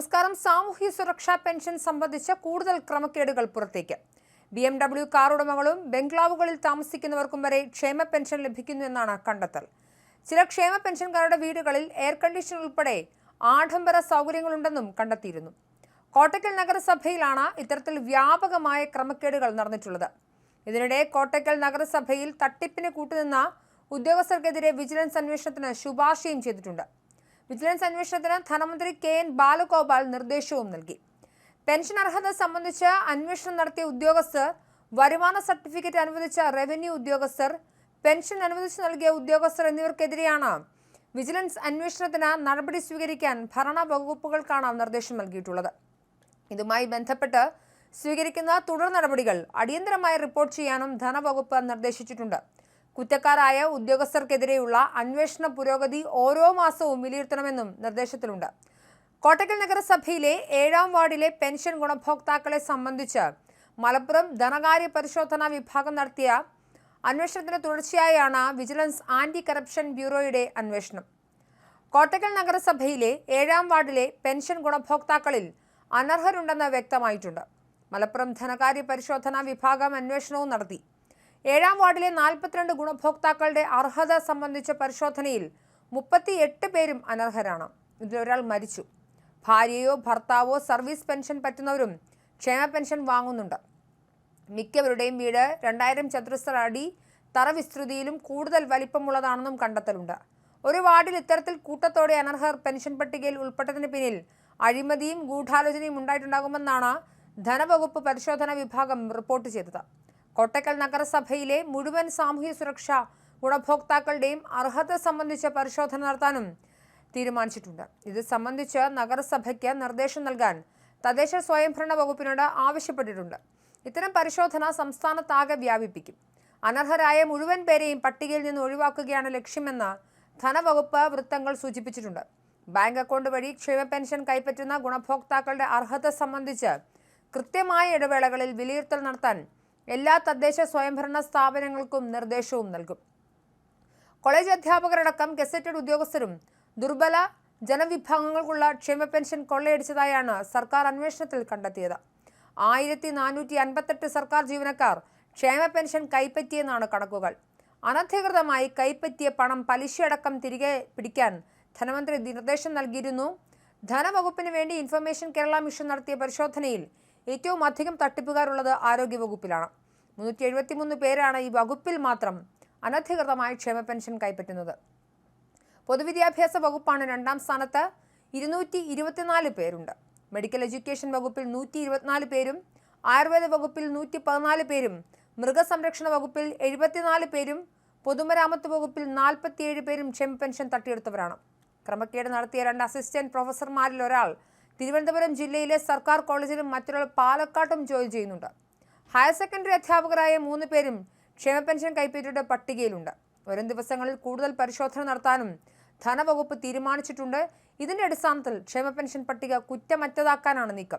നമസ്കാരം. സാമൂഹ്യ സുരക്ഷാ പെൻഷൻ സംബന്ധിച്ച കൂടുതൽ ക്രമക്കേടുകൾ പുറത്തേക്ക്. ബി എം ഡബ്ല്യു കാർ ഉടമകളും ബംഗ്ലാവുകളിൽ താമസിക്കുന്നവർക്കും വരെ ക്ഷേമ പെൻഷൻ ലഭിക്കുന്നു എന്നാണ് കണ്ടെത്തൽ. ചില ക്ഷേമ പെൻഷൻകാരുടെ വീടുകളിൽ എയർ കണ്ടീഷൻ ഉൾപ്പെടെ ആഡംബര സൗകര്യങ്ങളുണ്ടെന്നും കണ്ടെത്തിയിരുന്നു. കോട്ടക്കൽ നഗരസഭയിലാണ് ഇത്തരത്തിൽ വ്യാപകമായ ക്രമക്കേടുകൾ നടന്നിട്ടുള്ളത്. ഇതിനിടെ കോട്ടക്കൽ നഗരസഭയിൽ തട്ടിപ്പിന് കൂട്ടുനിന്ന ഉദ്യോഗസ്ഥർക്കെതിരെ വിജിലൻസ് അന്വേഷണത്തിന് ശുപാർശയും ചെയ്തിട്ടുണ്ട്. വിജിലൻസ് അന്വേഷണത്തിന് ധനമന്ത്രി കെ എൻ ബാലഗോപാൽ നിർദ്ദേശവും നൽകി. പെൻഷൻ അർഹത സംബന്ധിച്ച് അന്വേഷണം നടത്തിയ ഉദ്യോഗസ്ഥർ വരുമാന സർട്ടിഫിക്കറ്റ് അനുവദിച്ച റവന്യൂ ഉദ്യോഗസ്ഥർ പെൻഷൻ അനുവദിച്ചു നൽകിയ ഉദ്യോഗസ്ഥർ എന്നിവർക്കെതിരെയാണ് വിജിലൻസ് അന്വേഷണത്തിന് നടപടി സ്വീകരിക്കാൻ ഭരണ വകുപ്പുകൾക്കാണ് നിർദ്ദേശം നൽകിയിട്ടുള്ളത്. ഇതുമായി ബന്ധപ്പെട്ട് സ്വീകരിക്കുന്ന തുടർ നടപടികൾ അടിയന്തരമായി റിപ്പോർട്ട് ചെയ്യാനും ധനവകുപ്പ് നിർദ്ദേശിച്ചിട്ടുണ്ട്. കുറ്റക്കാരായ ഉദ്യോഗസ്ഥർക്കെതിരെയുള്ള അന്വേഷണ പുരോഗതി ഓരോ മാസവും വിലയിരുത്തണമെന്നും നിർദ്ദേശത്തിലുണ്ട്. കോട്ടക്കൽ നഗരസഭയിലെ ഏഴാം വാർഡിലെ പെൻഷൻ ഗുണഭോക്താക്കളെ സംബന്ധിച്ച് മലപ്പുറം ധനകാര്യ പരിശോധനാ വിഭാഗം നടത്തിയ അന്വേഷണത്തിന് തുടർച്ചയായാണ് വിജിലൻസ് ആന്റി കറപ്ഷൻ ബ്യൂറോയുടെ അന്വേഷണം. കോട്ടക്കൽ നഗരസഭയിലെ ഏഴാം വാർഡിലെ പെൻഷൻ ഗുണഭോക്താക്കളിൽ അനർഹരുണ്ടെന്ന് വ്യക്തമായിട്ടുണ്ട്. മലപ്പുറം ധനകാര്യ പരിശോധനാ വിഭാഗം അന്വേഷണവും നടത്തി. ഏഴാം വാർഡിലെ നാൽപ്പത്തിരണ്ട് ഗുണഭോക്താക്കളുടെ അർഹത സംബന്ധിച്ച പരിശോധനയിൽ മുപ്പത്തി എട്ട് പേരും അനർഹരാണ്. ഇതിലൊരാൾ മരിച്ചു. ഭാര്യയോ ഭർത്താവോ സർവീസ് പെൻഷൻ പറ്റുന്നവരും ക്ഷേമ പെൻഷൻ വാങ്ങുന്നുണ്ട്. മിക്കവരുടെയും വീട് രണ്ടായിരം ചതുരശ്ര അടി തറ വിസ്തൃതിയിലും കൂടുതൽ വലിപ്പമുള്ളതാണെന്നും കണ്ടെത്തലുണ്ട്. ഒരു വാർഡിൽ ഇത്തരത്തിൽ കൂട്ടത്തോടെ അനർഹർ പെൻഷൻ പട്ടികയിൽ ഉൾപ്പെട്ടതിന് പിന്നിൽ അഴിമതിയും ഗൂഢാലോചനയും ഉണ്ടായിട്ടുണ്ടാകുമെന്നാണ് ധനവകുപ്പ് പരിശോധനാ വിഭാഗം റിപ്പോർട്ട് ചെയ്തത്. കോട്ടക്കൽ നഗരസഭയിലെ മുഴുവൻ സാമൂഹ്യ സുരക്ഷ ഗുണഭോക്താക്കളുടെയും അർഹത സംബന്ധിച്ച പരിശോധന നടത്താനും തീരുമാനിച്ചിട്ടുണ്ട്. ഇത് സംബന്ധിച്ച് നഗരസഭയ്ക്ക് നിർദ്ദേശം നൽകാൻ തദ്ദേശ സ്വയംഭരണ വകുപ്പിനോട് ആവശ്യപ്പെട്ടിട്ടുണ്ട്. ഇത്തരം പരിശോധന സംസ്ഥാനത്താകെ വ്യാപിപ്പിക്കും. അനർഹരായ മുഴുവൻ പേരെയും പട്ടികയിൽ നിന്ന് ഒഴിവാക്കുകയാണ് ലക്ഷ്യമെന്ന് ധനവകുപ്പ് വൃത്തങ്ങൾ സൂചിപ്പിച്ചിട്ടുണ്ട്. ബാങ്ക് അക്കൗണ്ട് വഴി ക്ഷേമ പെൻഷൻ കൈപ്പറ്റുന്ന ഗുണഭോക്താക്കളുടെ അർഹത സംബന്ധിച്ച് കൃത്യമായ ഇടവേളകളിൽ വിലയിരുത്തൽ നടത്താൻ എല്ലാ തദ്ദേശ സ്വയംഭരണ സ്ഥാപനങ്ങൾക്കും നിർദ്ദേശവും നൽകും. കോളേജ് അധ്യാപകരടക്കം ഗസറ്റഡ് ഉദ്യോഗസ്ഥരും ദുർബല ജനവിഭാഗങ്ങൾക്കുള്ള ക്ഷേമ പെൻഷൻ കൊള്ളയടിച്ചതായാണ് സർക്കാർ അന്വേഷണത്തിൽ കണ്ടെത്തിയത്. ആയിരത്തി നാനൂറ്റി അൻപത്തെട്ട് സർക്കാർ ജീവനക്കാർ ക്ഷേമ പെൻഷൻ കൈപ്പറ്റിയെന്നാണ് കണക്കുകൾ. അനധികൃതമായി കൈപ്പറ്റിയ പണം പലിശയടക്കം തിരികെ പിടിക്കാൻ ധനമന്ത്രി നിർദ്ദേശം നൽകിയിരുന്നു. ധനവകുപ്പിന് വേണ്ടി ഇൻഫർമേഷൻ കേരള മിഷൻ നടത്തിയ പരിശോധനയിൽ ഏറ്റവും അധികം തട്ടിപ്പുകാരുള്ളത് ആരോഗ്യവകുപ്പിലാണ്. മുന്നൂറ്റി എഴുപത്തിമൂന്ന് പേരാണ് ഈ വകുപ്പിൽ മാത്രം അനധികൃതമായി ക്ഷേമ പെൻഷൻ കൈപ്പറ്റുന്നത്. പൊതുവിദ്യാഭ്യാസ വകുപ്പാണ് രണ്ടാം സ്ഥാനത്ത് ഇരുന്നൂറ്റി ഇരുപത്തിനാല് പേരുണ്ട്. മെഡിക്കൽ എഡ്യൂക്കേഷൻ വകുപ്പിൽ നൂറ്റി ഇരുപത്തിനാല് പേരും ആയുർവേദ വകുപ്പിൽ നൂറ്റി പതിനാല് പേരും മൃഗസംരക്ഷണ വകുപ്പിൽ എഴുപത്തിനാല് പേരും പൊതുമരാമത്ത് വകുപ്പിൽ നാൽപ്പത്തിയേഴ് പേരും ക്ഷേമ പെൻഷൻ തട്ടിയെടുത്തവരാണ്. ക്രമക്കേട് നടത്തിയ രണ്ട് അസിസ്റ്റന്റ് പ്രൊഫസർമാരിൽ ഒരാൾ തിരുവനന്തപുരം ജില്ലയിലെ സർക്കാർ കോളേജിലും മറ്റൊരാൾ പാലക്കാട്ടും ജോലി ചെയ്യുന്നുണ്ട്. ഹയർ സെക്കൻഡറി അധ്യാപകരായ മൂന്ന് പേരും ക്ഷേമ പെൻഷൻ കൈപ്പറ്റിയുടെ പട്ടികയിലുണ്ട്. വരും ദിവസങ്ങളിൽ കൂടുതൽ പരിശോധന നടത്താനും ധനവകുപ്പ് തീരുമാനിച്ചിട്ടുണ്ട്. ഇതിന്റെ അടിസ്ഥാനത്തിൽ ക്ഷേമ പെൻഷൻ പട്ടിക കുറ്റമറ്റതാക്കാനാണ് നീക്കം.